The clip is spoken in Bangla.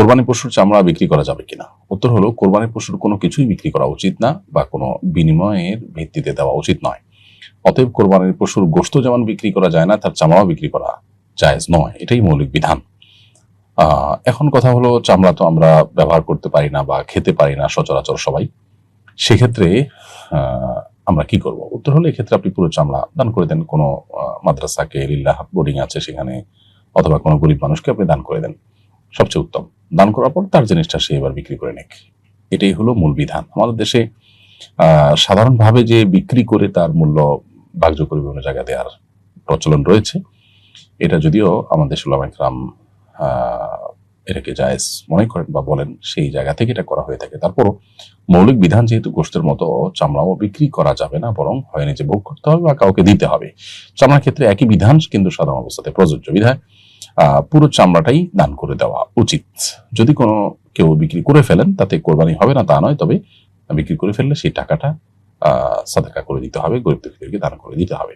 কোরবানি পশুর চামড়া বিক্রি করা যাবে কিনা? উত্তর হলো, কোরবানি পশুর কোনো কিছুই বিক্রি করা উচিত না বা কোনো বিনিময়ের ভিত্তিতে দেওয়া উচিত নয়। অতএব কোরবানির পশুর গোশত যেমন বিক্রি করা যায় না, তার চামড়াও বিক্রি করা জায়েজ নয়। এটাই মৌলিক বিধান। এখন কথা হলো, চামড়া তো আমরা ব্যবহার করতে পারি না বা খেতে পারি না সচরাচর সবাই। সেক্ষেত্রে আমরা কি করব? উত্তর হলো, এক্ষেত্রে আপনি পুরো চামড়া দান করে দেন। কোনো মাদ্রাসাকে, লিল্লাহ বোর্ডিং আছে সেখানে, অথবা কোনো গরিব মানুষকে আপনি দান করে দেন। সবচেয়ে উত্তম। দান করার পর তার জিনিসটা সে এবার বিক্রি করে নেক। এটাই হলো মূল বিধান। আমাদের দেশে সাধারণভাবে যে বিক্রি করে তার মূল্য ভাগ্য করে বিভিন্ন জায়গা দেওয়ার প্রচলন রয়েছে, এটা যদিও আমাদের সুলামাইকরাম এটাকে জায়েজ মনে করেন বা বলেন সেই জায়গা থেকে এটা করা হয়ে থাকে। তারপরও মৌলিক বিধান যেহেতু গোষ্ঠের মতো, চামড়াও বিক্রি করা যাবে না, বরং হয় নিজে ভোগ করতে হবে বা কাউকে দিতে হবে। চামড়ার ক্ষেত্রে একই বিধান কিন্তু সাধারণ অবস্থাতে প্রযোজ্য বিধায়। পুরো চামড়াটাই দান করে দেওয়া উচিত। যদি কোনো কেউ বিক্রি করে ফেলেন, তাতে কোরবানি হবে না, তা নয়, তবে বিক্রি করে ফেললে সেই টাকাটা সাদাকা করে দিতে হবে, গরিব দুঃখীদেরকে দান করে দিতে হবে।